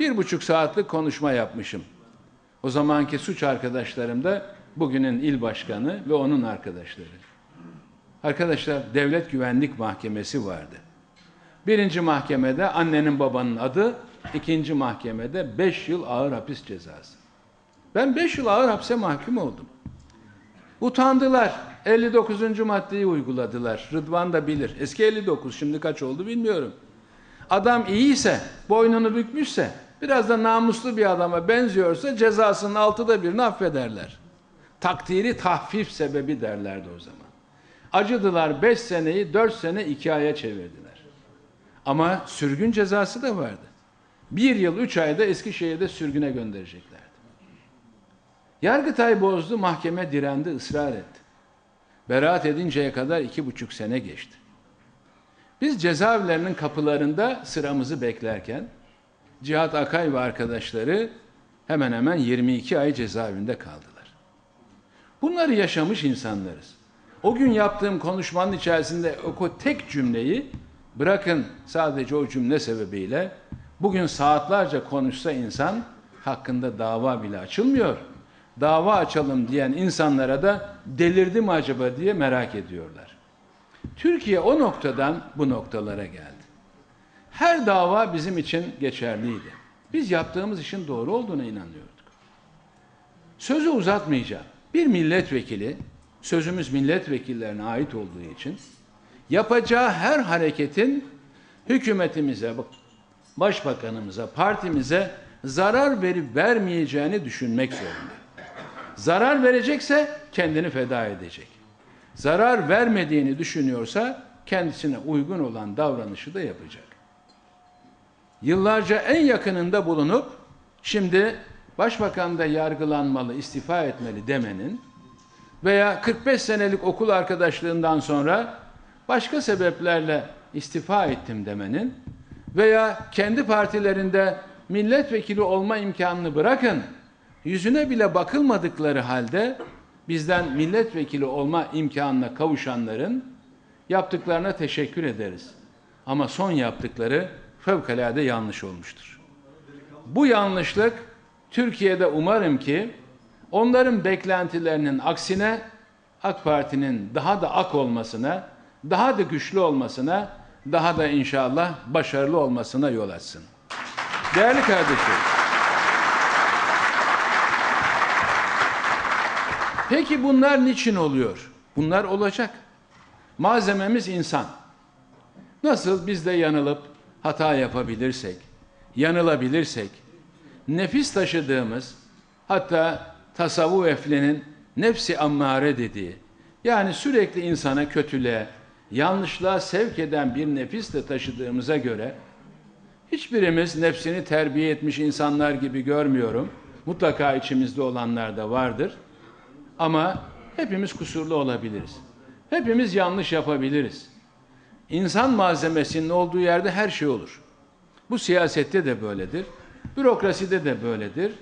bir buçuk saatlik konuşma yapmışım. O zamanki suç arkadaşlarım da bugünün il başkanı ve onun arkadaşları. Arkadaşlar devlet güvenlik mahkemesi vardı. Birinci mahkemede annenin babanın adı, ikinci mahkemede beş yıl ağır hapis cezası. Ben beş yıl ağır hapse mahkum oldum. Utandılar. 59. maddeyi uyguladılar. Rıdvan da bilir. Eski 59, şimdi kaç oldu bilmiyorum. Adam iyiyse, boynunu bükmüşse, biraz da namuslu bir adama benziyorsa cezasının altıda birini affederler. Takdiri tahfif sebebi derlerdi o zaman. Acıdılar 5 seneyi 4 sene 2 aya çevirdiler. Ama sürgün cezası da vardı. Bir yıl üç ayda Eskişehir'de sürgüne göndereceklerdi. Yargıtay bozdu, mahkeme direndi, ısrar etti. Beraat edinceye kadar iki buçuk sene geçti. Biz cezaevlerinin kapılarında sıramızı beklerken Cihat Akay ve arkadaşları hemen hemen 22 ay cezaevinde kaldılar. Bunları yaşamış insanlarız. O gün yaptığım konuşmanın içerisinde o tek cümleyi bırakın sadece o cümle sebebiyle bugün saatlerce konuşsa insan hakkında dava bile açılmıyor. Dava açalım diyen insanlara da delirdi mi acaba diye merak ediyorlar. Türkiye o noktadan bu noktalara geldi. Her dava bizim için geçerliydi. Biz yaptığımız işin doğru olduğuna inanıyorduk. Sözü uzatmayacağım. Bir milletvekili, sözümüz milletvekillerine ait olduğu için yapacağı her hareketin hükümetimize, başbakanımıza, partimize zarar verip vermeyeceğini düşünmek zorunda. Zarar verecekse kendini feda edecek. Zarar vermediğini düşünüyorsa kendisine uygun olan davranışı da yapacak. Yıllarca en yakınında bulunup şimdi başbakan da yargılanmalı, istifa etmeli demenin veya 45 senelik okul arkadaşlığından sonra başka sebeplerle istifa ettim demenin veya kendi partilerinde milletvekili olma imkanını bırakın, yüzüne bile bakılmadıkları halde bizden milletvekili olma imkanına kavuşanların yaptıklarına teşekkür ederiz. Ama son yaptıkları fevkalade yanlış olmuştur. Bu yanlışlık Türkiye'de umarım ki onların beklentilerinin aksine AK Parti'nin daha da ak olmasına, daha da güçlü olmasına, daha da inşallah başarılı olmasına yol açsın. Değerli kardeşlerim, Peki bunlar niçin oluyor? Bunlar olacak. Malzememiz insan. Nasıl biz de yanılıp hata yapabilirsek, yanılabilirsek, nefis taşıdığımız, hatta tasavvuf eflinin nefsi ammare dediği, yani sürekli insana kötülüğe, yanlışlığa sevk eden bir nefisle taşıdığımıza göre, hiçbirimiz nefsini terbiye etmiş insanlar gibi görmüyorum. Mutlaka içimizde olanlar da vardır. Ama hepimiz kusurlu olabiliriz. Hepimiz yanlış yapabiliriz. İnsan malzemesinin olduğu yerde her şey olur. Bu siyasette de böyledir. Bürokraside de böyledir.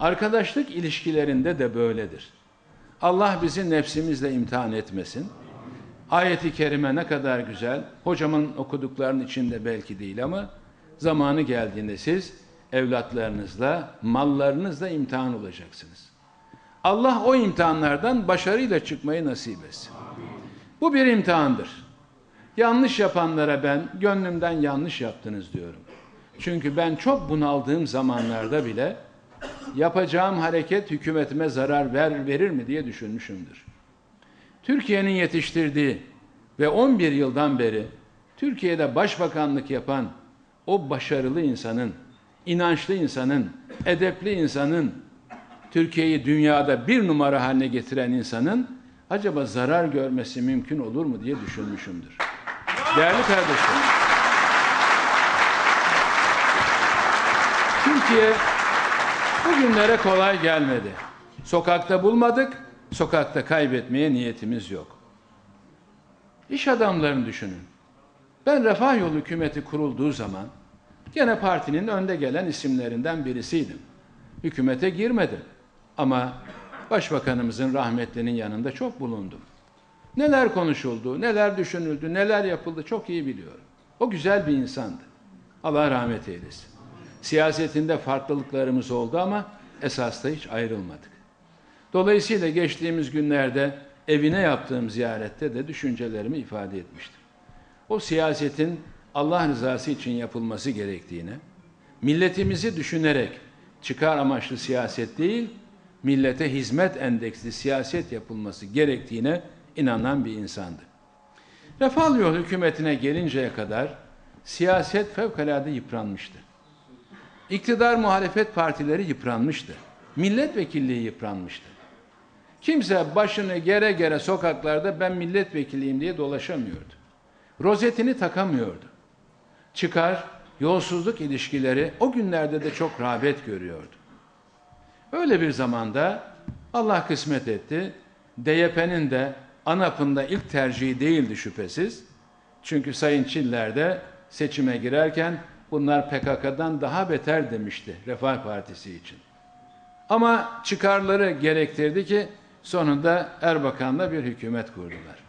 Arkadaşlık ilişkilerinde de böyledir. Allah bizi nefsimizle imtihan etmesin. Ayeti kerime ne kadar güzel. Hocamın okuduklarının içinde belki değil ama zamanı geldiğinde siz evlatlarınızla, mallarınızla imtihan olacaksınız. Allah o imtihanlardan başarıyla çıkmayı nasip etsin. Bu bir imtihandır. Yanlış yapanlara ben gönlümden yanlış yaptınız diyorum. Çünkü ben çok bunaldığım zamanlarda bile yapacağım hareket hükümetime zarar ver, verir mi diye düşünmüşümdür. Türkiye'nin yetiştirdiği ve 11 yıldan beri Türkiye'de başbakanlık yapan o başarılı insanın, inançlı insanın, edepli insanın, Türkiye'yi dünyada bir numara haline getiren insanın acaba zarar görmesi mümkün olur mu diye düşünmüşümdür. Değerli kardeşlerim, Türkiye bugünlere kolay gelmedi. Sokakta bulmadık, sokakta kaybetmeye niyetimiz yok. İş adamlarını düşünün. Ben Refah Yolu hükümeti kurulduğu zaman gene partinin önde gelen isimlerinden birisiydim. Hükümete girmedim. Ama Başbakanımızın rahmetlinin yanında çok bulundum. Neler konuşuldu, neler düşünüldü, neler yapıldı çok iyi biliyorum. O güzel bir insandı. Allah rahmet eylesin. Siyasetinde farklılıklarımız oldu ama esasda hiç ayrılmadık. Dolayısıyla geçtiğimiz günlerde evine yaptığım ziyarette de düşüncelerimi ifade etmiştim. O siyasetin Allah rızası için yapılması gerektiğine, milletimizi düşünerek çıkar amaçlı siyaset değil, millete hizmet endeksli siyaset yapılması gerektiğine inanan bir insandı. Refah yol hükümetine gelinceye kadar siyaset fevkalade yıpranmıştı. İktidar muhalefet partileri yıpranmıştı. Milletvekilliği yıpranmıştı. Kimse başını gere gere sokaklarda ben milletvekiliyim diye dolaşamıyordu. Rozetini takamıyordu. Çıkar, yolsuzluk ilişkileri o günlerde de çok rağbet görüyordu. Öyle bir zamanda Allah kısmet etti. DYP'nin de ANAP'ın da ilk tercihi değildi şüphesiz. Çünkü Sayın Çiller de seçime girerken bunlar PKK'dan daha beter demişti Refah Partisi için. Ama çıkarları gerektirdi ki sonunda Erbakan'la bir hükümet kurdular.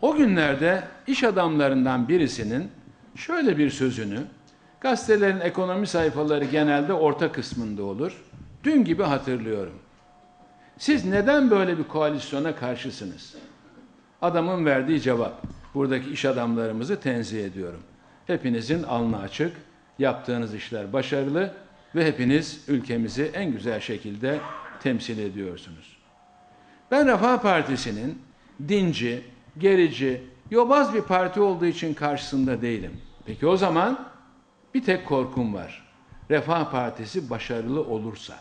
O günlerde iş adamlarından birisinin şöyle bir sözünü, gazetelerin ekonomi sayfaları genelde orta kısmında olur. Dün gibi hatırlıyorum. Siz neden böyle bir koalisyona karşısınız? Adamın verdiği cevap. Buradaki iş adamlarımızı tenzih ediyorum. Hepinizin alnı açık, yaptığınız işler başarılı ve hepiniz ülkemizi en güzel şekilde temsil ediyorsunuz. Ben Refah Partisi'nin dinci, gerici, yobaz bir parti olduğu için karşısında değilim. Peki o zaman bir tek korkum var. Refah Partisi başarılı olursa.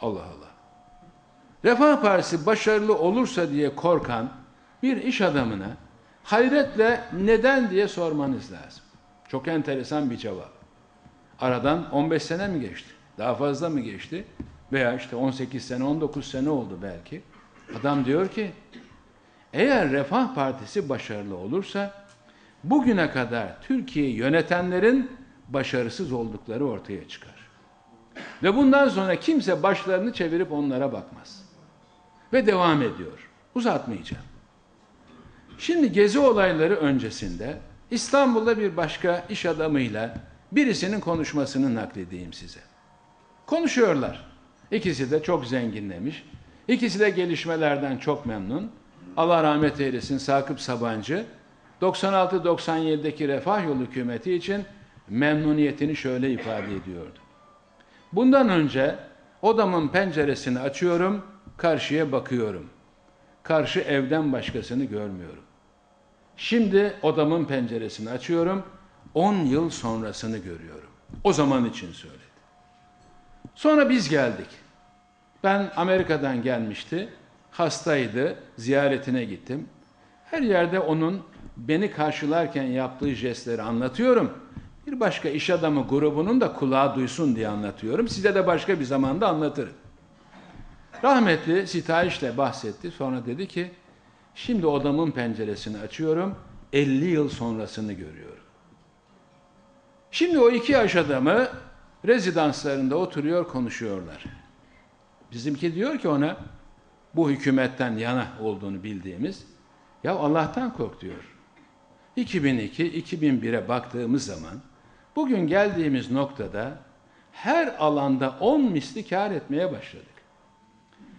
Allah Allah. Refah Partisi başarılı olursa diye korkan bir iş adamına hayretle neden diye sormanız lazım. Çok enteresan bir cevap. Aradan 15 sene mi geçti? Daha fazla mı geçti? Veya işte 18 sene, 19 sene oldu belki. Adam diyor ki, eğer Refah Partisi başarılı olursa, bugüne kadar Türkiye'yi yönetenlerin başarısız oldukları ortaya çıkar. Ve bundan sonra kimse başlarını çevirip onlara bakmaz. Ve devam ediyor. Uzatmayacağım. Şimdi gezi olayları öncesinde İstanbul'da bir başka iş adamıyla birisinin konuşmasını nakledeyim size. Konuşuyorlar. İkisi de çok zenginlemiş. İkisi de gelişmelerden çok memnun. Allah rahmet eylesin Sakıp Sabancı 96-97'deki Refah Yolu hükümeti için memnuniyetini şöyle ifade ediyordu. Bundan önce odamın penceresini açıyorum, karşıya bakıyorum. Karşı evden başkasını görmüyorum. Şimdi odamın penceresini açıyorum, 10 yıl sonrasını görüyorum. O zaman için söyledi. Sonra biz geldik. Ben Amerika'dan gelmişti. Hastaydı. Ziyaretine gittim. Her yerde onun beni karşılarken yaptığı jestleri anlatıyorum. Bir başka iş adamı grubunun da kulağı duysun diye anlatıyorum. Size de başka bir zamanda anlatırım. Rahmetli sitayişle bahsetti. Sonra dedi ki, şimdi odamın penceresini açıyorum. 50 yıl sonrasını görüyorum. Şimdi o iki yaş adamı rezidanslarında oturuyor konuşuyorlar. Bizimki diyor ki ona bu hükümetten yana olduğunu bildiğimiz ya Allah'tan kork diyor. 2002-2001'e baktığımız zaman bugün geldiğimiz noktada her alanda 10 misli kar etmeye başladık.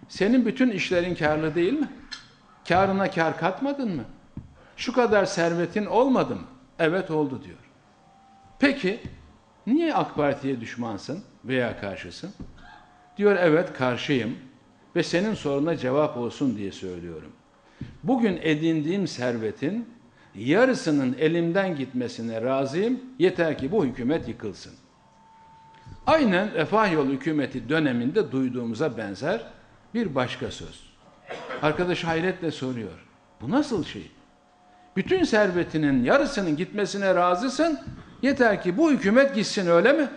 Senin bütün işlerin karlı değil mi? Karına kar katmadın mı? Şu kadar servetin olmadı mı? Evet oldu diyor. Peki niye AK Parti'ye düşmansın veya karşısın? Diyor evet karşıyım ve senin soruna cevap olsun diye söylüyorum. Bugün edindiğim servetin yarısının elimden gitmesine razıyım. Yeter ki bu hükümet yıkılsın. Aynen Refah Yolu hükümeti döneminde duyduğumuza benzer bir başka söz. Arkadaş hayretle soruyor. Bu nasıl şey? Bütün servetinin yarısının gitmesine razısın. Yeter ki bu hükümet gitsin öyle mi?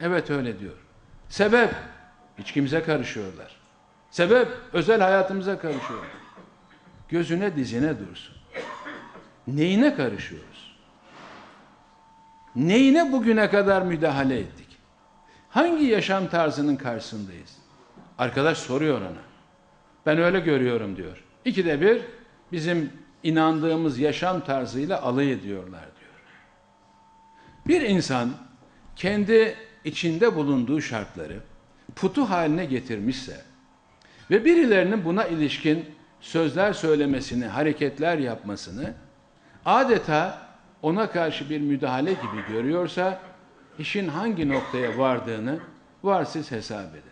Evet öyle diyor. Sebep hiç kimse karışıyorlar. Sebep özel hayatımıza karışıyor. Gözüne dizine dursun. Neyine karışıyoruz? Neyine bugüne kadar müdahale ettik? Hangi yaşam tarzının karşısındayız? Arkadaş soruyor ona. Ben öyle görüyorum diyor. İkide bir bizim inandığımız yaşam tarzıyla alay ediyorlar diyor. Bir insan kendi içinde bulunduğu şartları putu haline getirmişse ve birilerinin buna ilişkin sözler söylemesini, hareketler yapmasını adeta ona karşı bir müdahale gibi görüyorsa işin hangi noktaya vardığını var siz hesap edin.